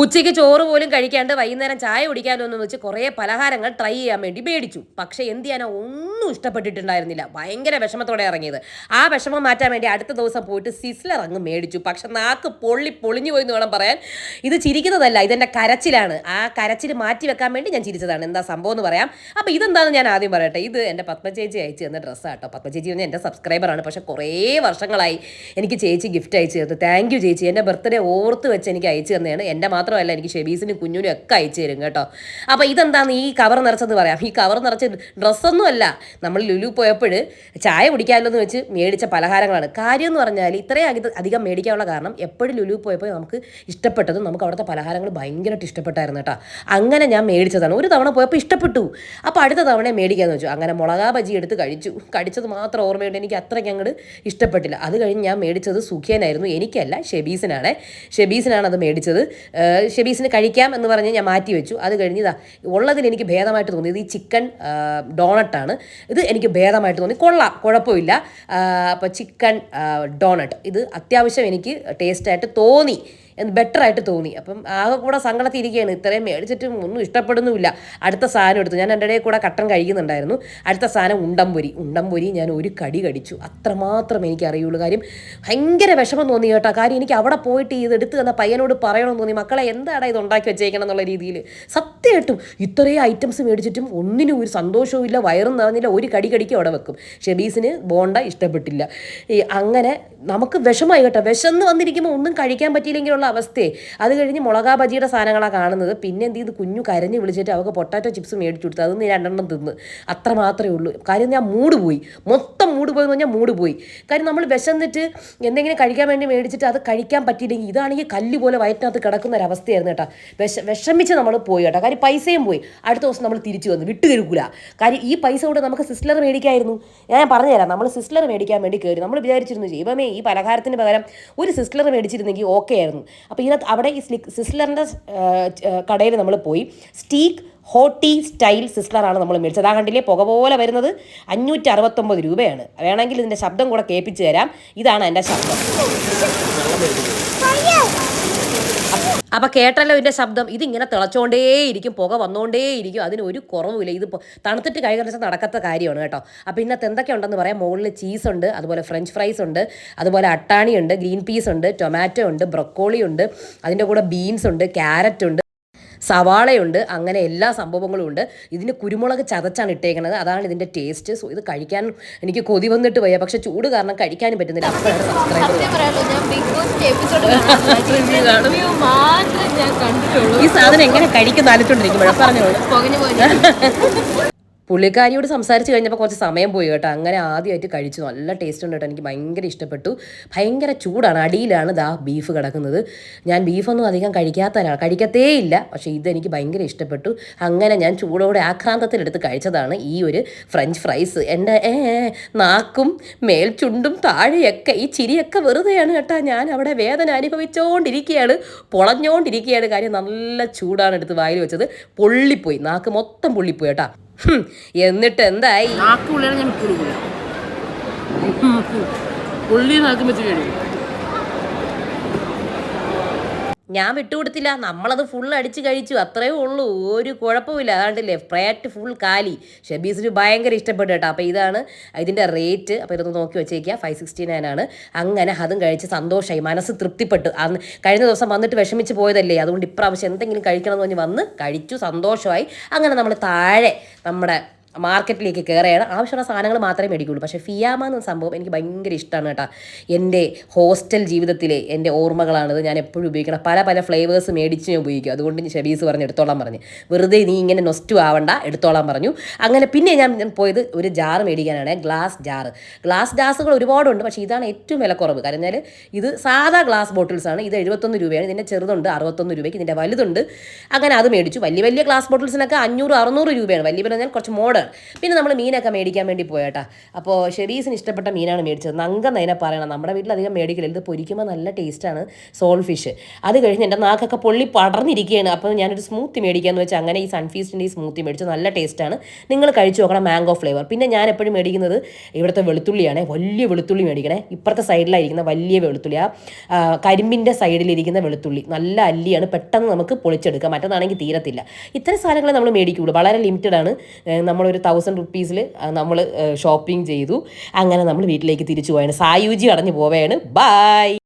ഉച്ചയ്ക്ക് ചോറ് പോലും കഴിക്കാണ്ട് വൈകുന്നേരം ചായ കുടിക്കാമല്ലോ എന്ന് വെച്ച് കുറേ പലഹാരങ്ങൾ ട്രൈ ചെയ്യാൻ വേണ്ടി മേടിച്ചു പക്ഷേ എന്ത് ചെയ്യാനോ? ഒന്നും ഇഷ്ടപ്പെട്ടിട്ടുണ്ടായിരുന്നില്ല. ഭയങ്കര വിഷമത്തോടെ ഇറങ്ങിയത്. ആ വിഷമം മാറ്റാൻ വേണ്ടി അടുത്ത ദിവസം പോയിട്ട് സിസ്ലർ അങ്ങ് മേടിച്ചു. പക്ഷെ നാക്ക് പൊള്ളി പൊളിഞ്ഞു പോയി എന്ന് വേണം പറയാൻ. ഇത് ചിരിക്കുന്നതല്ല ഇതെന്റെ കരച്ചിലാണ്. ആ കരച്ചിൽ മാറ്റി വെക്കാൻ വേണ്ടി ഞാൻ ചിരിച്ചതാണ്. എന്താ സംഭവം എന്ന് പറയാം. അപ്പോൾ ഇതെന്താണെന്ന് ഞാൻ ആദ്യം പറയട്ടെ. ഇത് എന്റെ പത്മചേച്ചി അയച്ചു തന്ന ഡ്രസ്സാണ് കേട്ടോ പത്മചേച്ചി എന്ന് എന്റെ സബ്സ്ക്രൈബറാണ് പക്ഷേ കുറേ വർഷങ്ങളായി എനിക്ക് ചേച്ചി ഗിഫ്റ്റ് അയച്ചു തന്നു. താങ്ക് യു ചേച്ചി. എന്റെ ബർത്ത്ഡേ ഓർത്ത് വെച്ച് എനിക്ക് അയച്ചു തന്നെയാണ് എന്റെ മാത്രമല്ല എനിക്ക് ഷെബീസിനും കുഞ്ഞിനും ഒക്കെ അയച്ചു തരും കേട്ടോ. അപ്പോൾ ഇതെന്താന്ന് ഈ കവർ നിറച്ചെന്ന് പറയാം. ഈ കവർ നിറച്ച ഡ്രസ്സൊന്നും അല്ല. നമ്മൾ ലുലു പോയപ്പോൾ ചായ കുടിക്കാമല്ലോ എന്ന് വെച്ച് മേടിച്ച പലഹാരങ്ങളാണ്. കാര്യം എന്ന് പറഞ്ഞാൽ ഇത്രയും അധികം മേടിക്കാനുള്ള കാരണം എപ്പോഴും ലുലു പോയപ്പോൾ നമുക്ക് ഇഷ്ടപ്പെട്ടതും നമുക്ക് അവിടുത്തെ പലഹാരങ്ങൾ ഭയങ്കരമായിട്ട് ഇഷ്ടപ്പെട്ടായിരുന്നു കേട്ടോ. അങ്ങനെ ഞാൻ മേടിച്ചതാണ്. ഒരു തവണ പോയപ്പോൾ ഇഷ്ടപ്പെട്ടു. അപ്പോൾ അടുത്ത തവണ മേടിക്കാമെന്ന് വെച്ചു. അങ്ങനെ മുളകാ ബജി എടുത്ത് കഴിച്ചു. കഴിച്ചത് മാത്രം ഓർമ്മയുണ്ട്. എനിക്ക് അത്രയ്ക്ക് അങ്ങോട്ട് ഇഷ്ടപ്പെട്ടില്ല. അത് കഴിഞ്ഞ് ഞാൻ മേടിച്ചത് സുഖിയനായിരുന്നു എനിക്കല്ല ഷെബീസിനാണ്. ഷെബീസിനാണ് അത് മേടിച്ചത് ഷെബീസിന് കഴിക്കാം എന്ന് പറഞ്ഞ് ഞാൻ മാറ്റി വെച്ചു അത് കഴിഞ്ഞ് ഇതാ ഉള്ളതിൽ എനിക്ക് ഭേദമായിട്ട് തോന്നിയത് ഈ ചിക്കൻ ഡോണട്ടാണ്. ഇത് എനിക്ക് ഭേദമായിട്ട് തോന്നി. കൊള്ളാം കുഴപ്പമില്ല. അപ്പോൾ ചിക്കൻ ഡോണട്ട്. ഇത് അത്യാവശ്യം എനിക്ക് ടേസ്റ്റായിട്ട് തോന്നി. ബെറ്റർ ആയിട്ട് തോന്നി. അപ്പം ആകെ കൂടെ സങ്കടത്തിൽ ഇരിക്കുകയാണ്. ഇത്രയും മേടിച്ചിട്ടും ഒന്നും ഇഷ്ടപ്പെടുന്നുമില്ല. അടുത്ത സാധനം എടുത്തു. ഞാൻ എന്റെ ഇടയിൽ കൂടെ കട്ടൻ കഴിക്കുന്നുണ്ടായിരുന്നു. അടുത്ത സാധനം ഉണ്ടംപൊരി. ഉണ്ടംപൊരി ഞാൻ ഒരു കടി കടിച്ചു. അത്രമാത്രം എനിക്ക് അറിയുള്ളൂ. കാര്യം ഭയങ്കര വിഷമം തോന്നി കേട്ടോ. കാര്യം എനിക്ക് അവിടെ പോയിട്ട് ഇത് എടുത്ത് തന്ന പയ്യനോട് പറയണമെന്ന് തോന്നി. മക്കളെ എന്താണ് ഇത് ഉണ്ടാക്കി വെച്ചേക്കണം എന്നുള്ള രീതിയിൽ സത്യമായിട്ടും ഇത്രയും ഐറ്റംസ് മേടിച്ചിട്ടും ഒന്നിനും ഒരു സന്തോഷവും ഇല്ല. വയറും നിറഞ്ഞില്ല. ഒരു കടി കടിക്കും അവിടെ വെക്കും. ഷെബീസിന് ബോണ്ട ഇഷ്ടപ്പെട്ടില്ല. ഈ അങ്ങനെ നമുക്ക് വിഷമായി കേട്ടോ. വിശന്ന് വന്നിരിക്കുമ്പോൾ ഒന്നും കഴിക്കാൻ പറ്റിയില്ലെങ്കിലുള്ള അവസ്ഥയെ. അത് കഴിഞ്ഞ് മുളകാ ബജിയുടെ സാധനങ്ങളാണ് കാണുന്നത്. പിന്നെ എന്ത് ചെയ്ത്? കുഞ്ഞു കരഞ്ഞ് വിളിച്ചിട്ട് അവൾക്ക് പൊട്ടാറ്റോ ചിപ്സ് മേടിച്ചു കൊടുത്തു അതൊന്നും രണ്ടെണ്ണം തിന്ന്. അത്ര മാത്രമേ ഉള്ളൂ. കാര്യം ഞാൻ മൂട് പോയി. മൊത്തം മൂട് പോയി എന്ന് പറഞ്ഞാൽ മൂട് പോയി. കാര്യം നമ്മൾ വിശന്നിട്ട് എന്തെങ്കിലും കഴിക്കാൻ വേണ്ടി മേടിച്ചിട്ട് അത് കഴിക്കാൻ പറ്റിയില്ലെങ്കിൽ ഇതാണെങ്കിൽ കല്ല് പോലെ വയറ്റിനകത്ത് കിടക്കുന്ന ഒരു അവസ്ഥയായിരുന്നു കേട്ടോ. വിഷ വിഷമിച്ച് നമ്മൾ പോയി കേട്ടോ. കാര്യം പൈസയും പോയി. അടുത്ത ദിവസം നമ്മൾ തിരിച്ചു വന്നു. വിട്ടു കരുക്കൂല കാര്യം ഈ പൈസ കൊണ്ട് നമുക്ക് സിസ്ലർ മേടിക്കായിരുന്നു. ഞാൻ പറഞ്ഞുതരാം. നമ്മൾ സിസ്ലർ മേടിക്കാൻ വേണ്ടി കയറി. നമ്മൾ വിചാരിച്ചിരുന്നു ദൈവമേ ഈ പലഹാരത്തിന് പകരം ഒരു സിസ്ലർ മേടിച്ചിരുന്നെങ്കിൽ ഓക്കെ ആയിരുന്നു. അപ്പോൾ ഇതിനകത്ത് അവിടെ ഈ സിസ്ലറിന്റെ കടയിൽ നമ്മൾ പോയി. സ്റ്റീക്ക് ഹോട്ടി സ്റ്റൈൽ സിസ്ലറാണ് നമ്മൾ മേടിച്ചത്. ആ കണ്ടില്ലേ? പുക പോലെ വരുന്നത് അഞ്ഞൂറ്റി അറുപത്തൊമ്പത് രൂപയാണ്. വേണമെങ്കിൽ ഇതിന്റെ ശബ്ദം കൂടെ കേൾപ്പിച്ച് തരാം. ഇതാണ് എന്റെ ശബ്ദം. അപ്പോൾ കേട്ടല്ലോ ഇതിന്റെ ശബ്ദം. ഇതിങ്ങനെ തിളച്ചുകൊണ്ടേയിരിക്കും പുക വന്നുകൊണ്ടേയിരിക്കും അതിന് ഒരു കുറവുമില്ല. ഇത് തണുത്തിട്ട് കൈ കറിച്ചാൽ നടക്കാത്ത കാര്യമാണ് കേട്ടോ. അപ്പോൾ ഇന്നത്തെ എന്തൊക്കെ ഉണ്ടെന്ന് പറയാം. മുകളിൽ ചീസ് ഉണ്ട് അതുപോലെ ഫ്രഞ്ച് ഫ്രൈസ് ഉണ്ട് അതുപോലെ അട്ടാണി ഉണ്ട് ഗ്രീൻ പീസ് ഉണ്ട് ടൊമാറ്റോ ഉണ്ട് ബ്രൊക്കോളി ഉണ്ട് അതിന്റെ കൂടെ ബീൻസ് ഉണ്ട് ക്യാരറ്റ് ഉണ്ട് സവാളയുണ്ട് അങ്ങനെ എല്ലാ സംഭവങ്ങളും ഉണ്ട്. ഇതിന് കുരുമുളക് ചതച്ചാണ് ഇട്ടേക്കുന്നത് അതാണ് ഇതിന്റെ ടേസ്റ്റ് സോ ഇത് കഴിക്കാൻ എനിക്ക് കൊതി വന്നിട്ട് പോയാൽ പക്ഷെ ചൂട് കാരണം കഴിക്കാനും പറ്റുന്നില്ല. അപ്പോഴാണ് സബ്സ്ക്രൈബർ ഈ സാധനം എങ്ങനെ കഴിക്കുന്ന ആലോചിച്ചോണ്ടിരിക്കുമ്പോഴാണ് പറഞ്ഞോളൂ. പുള്ളിക്കാരിയോട് സംസാരിച്ച് കഴിഞ്ഞപ്പോൾ കുറച്ച് സമയം പോയി കേട്ടോ. അങ്ങനെ ആദ്യമായിട്ട് കഴിച്ചു. നല്ല ടേസ്റ്റ് ഉണ്ട് കേട്ടോ. എനിക്ക് ഭയങ്കര ഇഷ്ടപ്പെട്ടു. ഭയങ്കര ചൂടാണ്. അടിയിലാണ് ദാ ബീഫ് കിടക്കുന്നത്. ഞാൻ ബീഫൊന്നും അധികം കഴിക്കാത്തതിനാണ് കഴിക്കത്തേ ഇല്ല പക്ഷേ ഇതെനിക്ക് ഭയങ്കര ഇഷ്ടപ്പെട്ടു. അങ്ങനെ ഞാൻ ചൂടോടെ ആക്രാന്തത്തിലെടുത്ത് കഴിച്ചതാണ് ഈ ഒരു ഫ്രഞ്ച് ഫ്രൈസ് എന്റെ നാക്കും മേൽചുണ്ടും താഴെയൊക്കെ ഈ ചിരിയൊക്കെ വെറുതെയാണ് കേട്ടോ. ഞാൻ അവിടെ വേദന അനുഭവിച്ചുകൊണ്ടിരിക്കുകയാണ് പൊളഞ്ഞുകൊണ്ടിരിക്കുകയാണ് കാര്യം നല്ല ചൂടാണ് എടുത്ത് വായിൽ വെച്ചത്. പൊള്ളിപ്പോയി. നാക്ക് മൊത്തം പൊള്ളിപ്പോയി കേട്ടോ. എന്നിട്ട് എന്തായി ഞാൻ കൊടുക്കില്ല ഞാൻ വിട്ടുകൊടുത്തില്ല. നമ്മളത് ഫുൾ അടിച്ച് കഴിച്ചു. അത്രയേ ഉള്ളൂ. ഒരു കുഴപ്പമില്ല അതാണ്ടില്ലേ? ഫ്രേറ്റ് ഫുൾ കാലി. ഷബീസിന് ഭയങ്കര ഇഷ്ടപ്പെട്ടു കേട്ടോ. അപ്പോൾ ഇതാണ് ഇതിന്റെ റേറ്റ് അപ്പോൾ ഇതൊന്ന് നോക്കി വെച്ചേക്കുക ഫൈവ് സിക്സ്റ്റി നയൻ ആണ്. അങ്ങനെ അതും കഴിച്ച് സന്തോഷമായി മനസ്സ് തൃപ്തിപ്പെട്ടു. അന്ന് കഴിഞ്ഞ ദിവസം വന്നിട്ട് വിഷമിച്ച് പോയതല്ലേ? അതുകൊണ്ട് ഇപ്രാവശ്യം എന്തെങ്കിലും കഴിക്കണം എന്ന് പറഞ്ഞ് വന്ന് കഴിച്ചു. സന്തോഷമായി അങ്ങനെ നമ്മൾ താഴെ നമ്മുടെ മാർക്കറ്റിലേക്ക് കയറുകയാണ് ആവശ്യമുള്ള സാധനങ്ങൾ മാത്രമേ മേടിക്കുള്ളൂ. പക്ഷേ ഫിയാമ എന്ന സംഭവം എനിക്ക് ഭയങ്കര ഇഷ്ടമാണ് കേട്ടോ. എന്റെ ഹോസ്റ്റൽ ജീവിതത്തിലെ എന്റെ ഓർമ്മകളാണത്. ഞാൻ എപ്പോഴും ഉപയോഗിക്കണം പല പല ഫ്ലേവേഴ്സ് മേടിച്ച് ഞാൻ ഉപയോഗിക്കും. അതുകൊണ്ട് ഷബീസ് പറഞ്ഞ് എടുത്തോളാൻ പറഞ്ഞു. വെറുതെ നീ ഇങ്ങനെ നൊസ്റ്റു ആവണ്ട എടുത്തോളാൻ പറഞ്ഞു. അങ്ങനെ പിന്നെ ഞാൻ പോയത് ഒരു ജാറ് മേടിക്കാനാണ്. ഗ്ലാസ് ജാർ ഗ്ലാസ് ജാസുകൾ ഒരുപാടുണ്ട്. പക്ഷേ ഇതാണ് ഏറ്റവും വിലക്കുറവ് കാരണം ഇത് സാധാ ഗ്ലാസ് ബോട്ടിൽസ് ആണ്. ഇത് എഴുപത്തൊന്ന് രൂപയാണ്. ഇതിന്റെ ചെറുതുണ്ട് അറുപത്തൊന്ന് രൂപയ്ക്ക്. ഇതിന്റെ വലുതുണ്ട്. അങ്ങനെ അത് മേടിച്ചു. വലിയ വലിയ ഗ്ലാസ് ബോട്ടിൽസിനൊക്കെ അഞ്ഞൂറ് അറുന്നൂറ് രൂപയാണ്. വലിയ പറഞ്ഞാൽ കുറച്ച് മോഡേൺ പിന്നെ നമ്മൾ മീനൊക്കെ മേടിക്കാൻ വേണ്ടി പോയേട്ടാ. അപ്പോൾ ഷെറീസിന് ഇഷ്ടപ്പെട്ട മീനാണ് മേടിച്ചത്. നങ്കം അതിനെ പറയണം നമ്മുടെ വീട്ടിൽ അധികം മേടിക്കില്ല. ഇത് പൊരിക്കുമ്പോൾ നല്ല ടേസ്റ്റാണ് സോൾ ഫിഷ്. അത് കഴിഞ്ഞ് എന്റെ നാക്കൊക്കെ പൊള്ളി പടർന്നിരിക്കുകയാണ്. അപ്പോൾ ഞാനൊരു സ്മൂത്തി മേടിക്കാമെന്ന് വെച്ചാൽ അങ്ങനെ ഈ സൺഫീസ്റ്റിന്റെ ഈ സ്മൂത്തി മേടിച്ചു നല്ല ടേസ്റ്റാണ് നിങ്ങൾ കഴിച്ചു നോക്കണം മാംഗോ ഫ്ലേവർ പിന്നെ ഞാൻ എപ്പോഴും മേടിക്കുന്നത് ഇവിടുത്തെ വെളുത്തുള്ളിയാണ്. വലിയ വെളുത്തുള്ളി മേടിക്കണേ. ഇപ്പുറത്തെ സൈഡിലായിരിക്കുന്ന വലിയ വെളുത്തുള്ളി. ആ കരിമ്പിന്റെ സൈഡിലിരിക്കുന്ന വെളുത്തുള്ളി. നല്ല അല്ലിയാണ്. പെട്ടെന്ന് നമുക്ക് പൊളിച്ചെടുക്കാം. മറ്റന്നാണെങ്കിൽ തീരത്തില്ല. ഇത്തരം സാധനങ്ങളെ നമ്മൾ മേടിക്കുള്ളൂ. വളരെ ലിമിറ്റഡ് ആണ്. ഏ, നമ്മളൊരു തൗസൻഡ് റുപ്പീസിൽ നമ്മൾ ഷോപ്പിംഗ് ചെയ്തു. അങ്ങനെ നമ്മൾ വീട്ടിലേക്ക് തിരിച്ചു പോയാണ്. സായുജി അടഞ്ഞു പോവുകയാണ് ബായ്